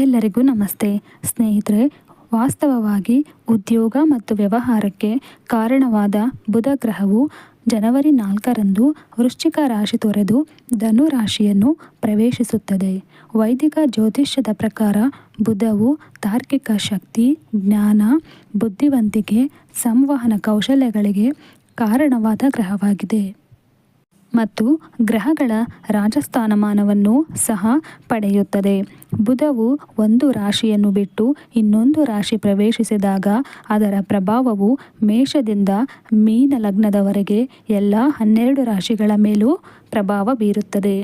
ಎಲ್ಲರಿಗೂ ನಮಸ್ತೆ. ಸ್ನೇಹಿತರೆ, ವಾಸ್ತವವಾಗಿ ಉದ್ಯೋಗ ಮತ್ತು ವ್ಯವಹಾರಕ್ಕೆ ಕಾರಣವಾದ ಬುಧ ಗ್ರಹವು ಜನವರಿ ನಾಲ್ಕರಂದು ವೃಶ್ಚಿಕ ರಾಶಿ ತೊರೆದು ಧನು ರಾಶಿಯನ್ನು ಪ್ರವೇಶಿಸುತ್ತದೆ. ವೈದಿಕ ಜ್ಯೋತಿಷ್ಯದ ಪ್ರಕಾರ ಬುಧವು ತಾರ್ಕಿಕ ಶಕ್ತಿ, ಜ್ಞಾನ, ಬುದ್ಧಿವಂತಿಕೆ, ಸಂವಹನ ಕೌಶಲ್ಯಗಳಿಗೆ ಕಾರಣವಾದ ಗ್ರಹವಾಗಿದೆ. ಮತ್ತು ಗ್ರಹಗಳ ರಾಜಸ್ಥಾನಮಾನವನ್ನು ಸಹ ಪಡೆಯುತ್ತದೆ. ಬುಧವು ಒಂದು ರಾಶಿಯನ್ನು ಬಿಟ್ಟು ಇನ್ನೊಂದು ರಾಶಿ ಪ್ರವೇಶಿಸಿದಾಗ ಅದರ ಪ್ರಭಾವವು ಮೇಷದಿಂದ ಮೀನ ಲಗ್ನದವರೆಗೆ ಎಲ್ಲ ಹನ್ನೆರಡು ರಾಶಿಗಳ ಮೇಲೂ ಪ್ರಭಾವ ಬೀರುತ್ತದೆ.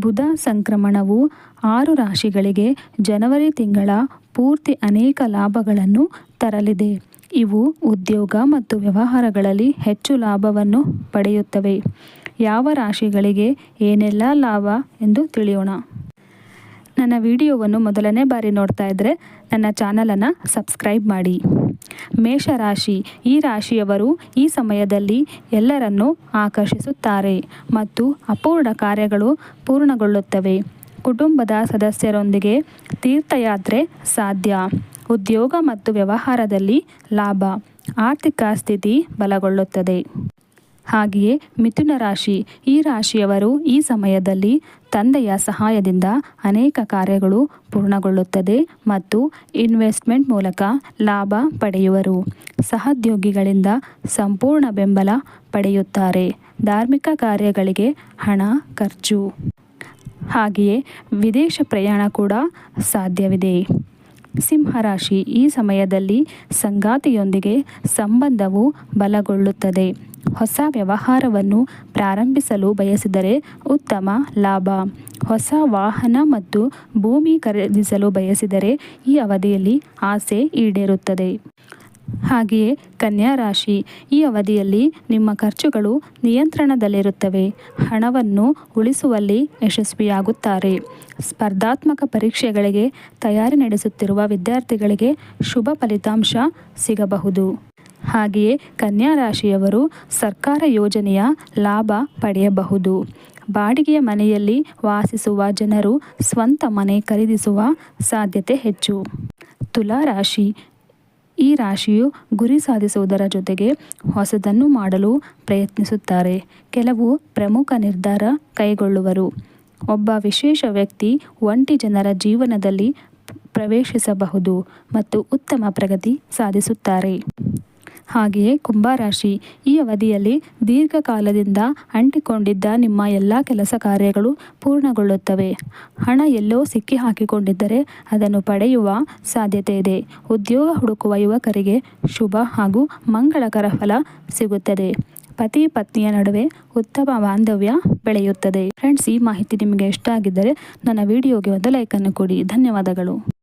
ಬುಧ ಸಂಕ್ರಮಣವು ಆರು ರಾಶಿಗಳಿಗೆ ಜನವರಿ ತಿಂಗಳ ಪೂರ್ತಿ ಅನೇಕ ಲಾಭಗಳನ್ನು ತರಲಿದೆ. ಇವು ಉದ್ಯೋಗ ಮತ್ತು ವ್ಯವಹಾರಗಳಲ್ಲಿ ಹೆಚ್ಚು ಲಾಭವನ್ನು ಪಡೆಯುತ್ತವೆ. ಯಾವ ರಾಶಿಗಳಿಗೆ ಏನೆಲ್ಲ ಲಾಭ ಎಂದು ತಿಳಿಯೋಣ. ನನ್ನ ವಿಡಿಯೋವನ್ನು ಮೊದಲನೇ ಬಾರಿ ನೋಡ್ತಾ ಇದ್ದರೆ ನನ್ನ ಚಾನಲನ್ನು ಸಬ್ಸ್ಕ್ರೈಬ್ ಮಾಡಿ. ಮೇಷರಾಶಿ, ಈ ರಾಶಿಯವರು ಈ ಸಮಯದಲ್ಲಿ ಎಲ್ಲರನ್ನು ಆಕರ್ಷಿಸುತ್ತಾರೆ ಮತ್ತು ಅಪೂರ್ಣ ಕಾರ್ಯಗಳು ಪೂರ್ಣಗೊಳ್ಳುತ್ತವೆ. ಕುಟುಂಬದ ಸದಸ್ಯರೊಂದಿಗೆ ತೀರ್ಥಯಾತ್ರೆ ಸಾಧ್ಯ. ಉದ್ಯೋಗ ಮತ್ತು ವ್ಯವಹಾರದಲ್ಲಿ ಲಾಭ. ಆರ್ಥಿಕ ಸ್ಥಿತಿ ಬಲಗೊಳ್ಳುತ್ತದೆ. ಹಾಗೆಯೇ ಮಿಥುನ ರಾಶಿ, ಈ ರಾಶಿಯವರು ಈ ಸಮಯದಲ್ಲಿ ತಂದೆಯ ಸಹಾಯದಿಂದ ಅನೇಕ ಕಾರ್ಯಗಳು ಪೂರ್ಣಗೊಳ್ಳುತ್ತದೆ ಮತ್ತು ಇನ್ವೆಸ್ಟ್ಮೆಂಟ್ ಮೂಲಕ ಲಾಭ ಪಡೆಯುವರು. ಸಹೋದ್ಯೋಗಿಗಳಿಂದ ಸಂಪೂರ್ಣ ಬೆಂಬಲ ಪಡೆಯುತ್ತಾರೆ. ಧಾರ್ಮಿಕ ಕಾರ್ಯಗಳಿಗೆ ಹಣ, ಖರ್ಚು. ಹಾಗೆಯೇ ವಿದೇಶ ಪ್ರಯಾಣ ಕೂಡ ಸಾಧ್ಯವಿದೆ. ಸಿಂಹರಾಶಿ ಈ ಸಮಯದಲ್ಲಿ ಸಂಗಾತಿಯೊಂದಿಗೆ ಸಂಬಂಧವು ಬಲಗೊಳ್ಳುತ್ತದೆ. ಹೊಸ ವ್ಯವಹಾರವನ್ನು ಪ್ರಾರಂಭಿಸಲು ಬಯಸಿದರೆ ಉತ್ತಮ ಲಾಭ. ಹೊಸ ವಾಹನ ಮತ್ತು ಭೂಮಿ ಖರೀದಿಸಲು ಬಯಸಿದರೆ ಈ ಅವಧಿಯಲ್ಲಿ ಆಸೆ ಈಡೇರುತ್ತದೆ. ಹಾಗೆಯೇ ಕನ್ಯಾ ರಾಶಿ, ಈ ಅವಧಿಯಲ್ಲಿ ನಿಮ್ಮ ಖರ್ಚುಗಳು ನಿಯಂತ್ರಣದಲ್ಲಿರುತ್ತವೆ. ಹಣವನ್ನು ಉಳಿಸುವಲ್ಲಿ ಯಶಸ್ವಿಯಾಗುತ್ತಾರೆ. ಸ್ಪರ್ಧಾತ್ಮಕ ಪರೀಕ್ಷೆಗಳಿಗೆ ತಯಾರಿ ನಡೆಸುತ್ತಿರುವ ವಿದ್ಯಾರ್ಥಿಗಳಿಗೆ ಶುಭ ಫಲಿತಾಂಶ ಸಿಗಬಹುದು. ಹಾಗೆಯೇ ಕನ್ಯಾ ರಾಶಿಯವರು ಸರ್ಕಾರ ಯೋಜನೆಯ ಲಾಭ ಪಡೆಯಬಹುದು. ಬಾಡಿಗೆಯ ಮನೆಯಲ್ಲಿ ವಾಸಿಸುವ ಜನರು ಸ್ವಂತ ಮನೆ ಖರೀದಿಸುವ ಸಾಧ್ಯತೆ ಹೆಚ್ಚು. ತುಲಾ ರಾಶಿ. ಈ ರಾಶಿಯು ಗುರಿ ಸಾಧಿಸುವುದರ ಜೊತೆಗೆ ಹೊಸದನ್ನು ಮಾಡಲು ಪ್ರಯತ್ನಿಸುತ್ತಾರೆ. ಕೆಲವು ಪ್ರಮುಖ ನಿರ್ಧಾರ ಕೈಗೊಳ್ಳುವರು. ಒಬ್ಬ ವಿಶೇಷ ವ್ಯಕ್ತಿ ಒಂಟಿ ಜನರ ಜೀವನದಲ್ಲಿ ಪ್ರವೇಶಿಸಬಹುದು ಮತ್ತು ಉತ್ತಮ ಪ್ರಗತಿ ಸಾಧಿಸುತ್ತಾರೆ. ಹಾಗೆಯೇ ಕುಂಭರಾಶಿ ಈ ಅವಧಿಯಲ್ಲಿ ದೀರ್ಘಕಾಲದಿಂದ ಅಂಟಿಕೊಂಡಿದ್ದ ನಿಮ್ಮ ಎಲ್ಲ ಕೆಲಸ ಕಾರ್ಯಗಳು ಪೂರ್ಣಗೊಳ್ಳುತ್ತವೆ. ಹಣ ಎಲ್ಲೋ ಸಿಕ್ಕಿ ಹಾಕಿಕೊಂಡಿದ್ದರೆ ಅದನ್ನು ಪಡೆಯುವ ಸಾಧ್ಯತೆ ಇದೆ. ಉದ್ಯೋಗ ಹುಡುಕುವ ಯುವಕರಿಗೆ ಶುಭ ಹಾಗೂ ಮಂಗಳಕರ ಫಲ ಸಿಗುತ್ತದೆ. ಪತಿ ಪತ್ನಿಯ ನಡುವೆ ಉತ್ತಮ ಬಾಂಧವ್ಯ ಬೆಳೆಯುತ್ತದೆ. ಫ್ರೆಂಡ್ಸ್, ಈ ಮಾಹಿತಿ ನಿಮಗೆ ಇಷ್ಟ ಆಗಿದ್ದರೆ ನನ್ನ ವಿಡಿಯೋಗೆ ಒಂದು ಲೈಕನ್ನು ಕೊಡಿ. ಧನ್ಯವಾದಗಳು.